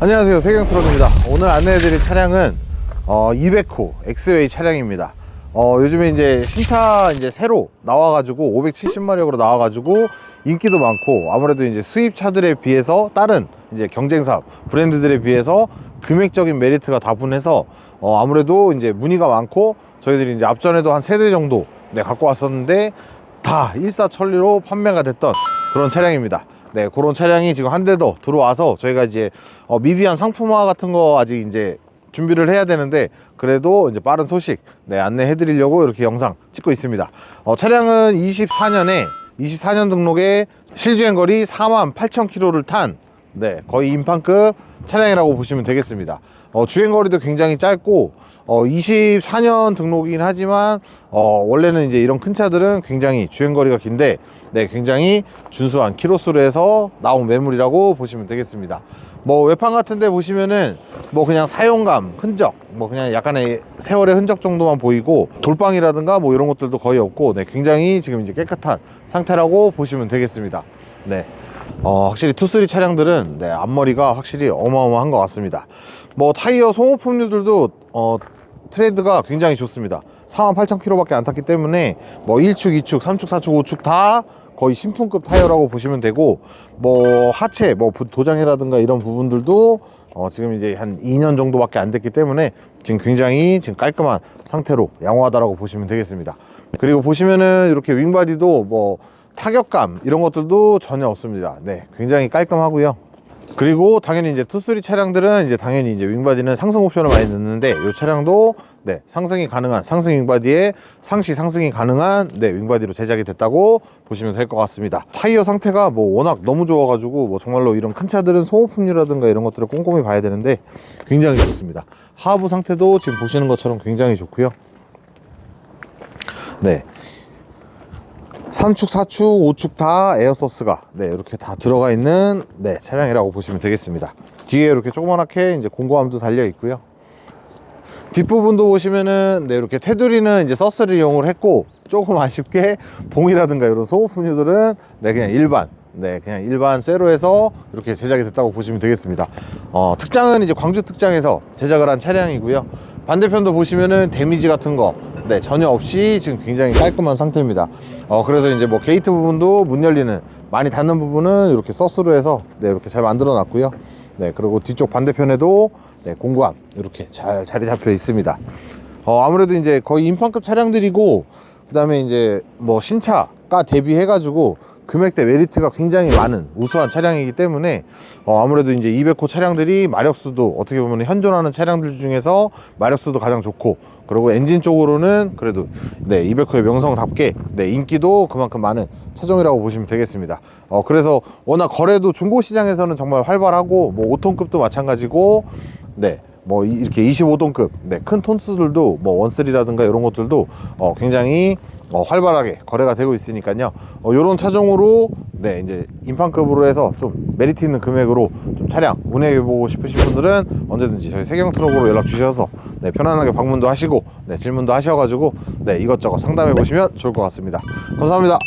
안녕하세요. 세경 트럭입니다. 오늘 안내해드릴 차량은 어, 200호 엑스웨이 차량입니다. 어, 요즘에 이제 신차 이제 새로 나와가지고 570마력으로 나와가지고 인기도 많고 아무래도 이제 수입차들에 비해서 다른 이제 경쟁사 브랜드들에 비해서 금액적인 메리트가 다분해서 어, 아무래도 이제 문의가 많고 저희들이 이제 앞전에도 한 세 대 정도 네, 갖고 왔었는데 다 일사천리로 판매가 됐던 그런 차량입니다. 네, 그런 차량이 지금 한 대 더 들어와서 저희가 이제 어, 미비한 상품화 같은 거 아직 이제 준비를 해야 되는데 그래도 이제 빠른 소식 네, 안내해 드리려고 이렇게 영상 찍고 있습니다. 어, 차량은 24년에 24년 등록에 실주행 거리 4만 8천 킬로를 탄 네, 거의 인판급 차량이라고 보시면 되겠습니다. 어, 주행 거리도 굉장히 짧고 어, 24년 등록이긴 하지만 어, 원래는 이제 이런 큰 차들은 굉장히 주행 거리가 긴데 네, 굉장히 준수한 키로수로 해서 나온 매물이라고 보시면 되겠습니다. 뭐 외판 같은데 보시면은 뭐 그냥 사용감 흔적 뭐 그냥 약간의 세월의 흔적 정도만 보이고 돌방이라든가 뭐 이런 것들도 거의 없고 네, 굉장히 지금 이제 깨끗한 상태라고 보시면 되겠습니다. 네. 어, 확실히 투쓰리 차량들은 네, 앞머리가 확실히 어마어마한 것 같습니다. 뭐 타이어 소모품류들도 어, 트레이드가 굉장히 좋습니다. 48,000km밖에 안 탔기 때문에 뭐 1축, 2축, 3축, 4축, 5축 다 거의 신품급 타이어라고 보시면 되고 뭐 하체, 뭐 부- 도장이라든가 이런 부분들도 어, 지금 이제 한 2년 정도밖에 안 됐기 때문에 지금 굉장히 지금 깔끔한 상태로 양호하다라고 보시면 되겠습니다. 그리고 보시면은 이렇게 윙바디도 뭐 타격감 이런 것들도 전혀 없습니다. 네, 굉장히 깔끔하고요. 그리고 당연히 이제 투쓰리 차량들은 이제 당연히 이제 윙바디는 상승 옵션을 많이 넣는데 이 차량도 네, 상승이 가능한 상승 윙바디에 상시 상승이 가능한 네, 윙바디로 제작이 됐다고 보시면 될 것 같습니다. 타이어 상태가 뭐 워낙 너무 좋아가지고 뭐 정말로 이런 큰 차들은 소모품류라든가 이런 것들을 꼼꼼히 봐야 되는데 굉장히 좋습니다. 하부 상태도 지금 보시는 것처럼 굉장히 좋고요. 네. 3축, 4축, 5축 다 에어서스가 네, 이렇게 다 들어가 있는 네, 차량이라고 보시면 되겠습니다. 뒤에 이렇게 조그맣게 이제 공고함도 달려 있고요. 뒷부분도 보시면은 네, 이렇게 테두리는 이제 서스를 이용을 했고 조금 아쉽게 봉이라든가 이런 소모품류들은 네, 그냥 일반 네, 그냥 일반 쇠로 해서 이렇게 제작이 됐다고 보시면 되겠습니다. 어, 특장은 이제 광주 특장에서 제작을 한 차량이고요. 반대편도 보시면은 데미지 같은 거, 네, 전혀 없이 지금 굉장히 깔끔한 상태입니다. 어, 그래서 이제 뭐 게이트 부분도 문 열리는 많이 닿는 부분은 이렇게 서스로 해서 네, 이렇게 잘 만들어 놨고요. 네, 그리고 뒤쪽 반대편에도 네, 공구함 이렇게 잘 자리 잡혀 있습니다. 어, 아무래도 이제 거의 인판급 차량들이고 그 다음에 이제 뭐 신차가 대비해 가지고 금액대 메리트가 굉장히 많은 우수한 차량이기 때문에 어, 아무래도 이제 200호 차량들이 마력수도 어떻게 보면 현존하는 차량들 중에서 마력수도 가장 좋고 그리고 엔진 쪽으로는 그래도 네 200호의 명성답게 네 인기도 그만큼 많은 차종이라고 보시면 되겠습니다. 어, 그래서 워낙 거래도 중고 시장에서는 정말 활발하고 뭐 5톤급도 마찬가지고 네. 뭐 이- 이렇게 25돈급 네, 큰 톤수들도 뭐 원쓰리라든가 이런 것들도 어, 굉장히 어, 활발하게 거래가 되고 있으니까요. 어, 이런 차종으로 네 이제 인판급으로 해서 좀 메리트 있는 금액으로 좀 차량 운행해 보고 싶으신 분들은 언제든지 저희 세경 트럭으로 연락 주셔서 네, 편안하게 방문도 하시고 네, 질문도 하셔가지고 네 이것저것 상담해 보시면 좋을 것 같습니다. 감사합니다.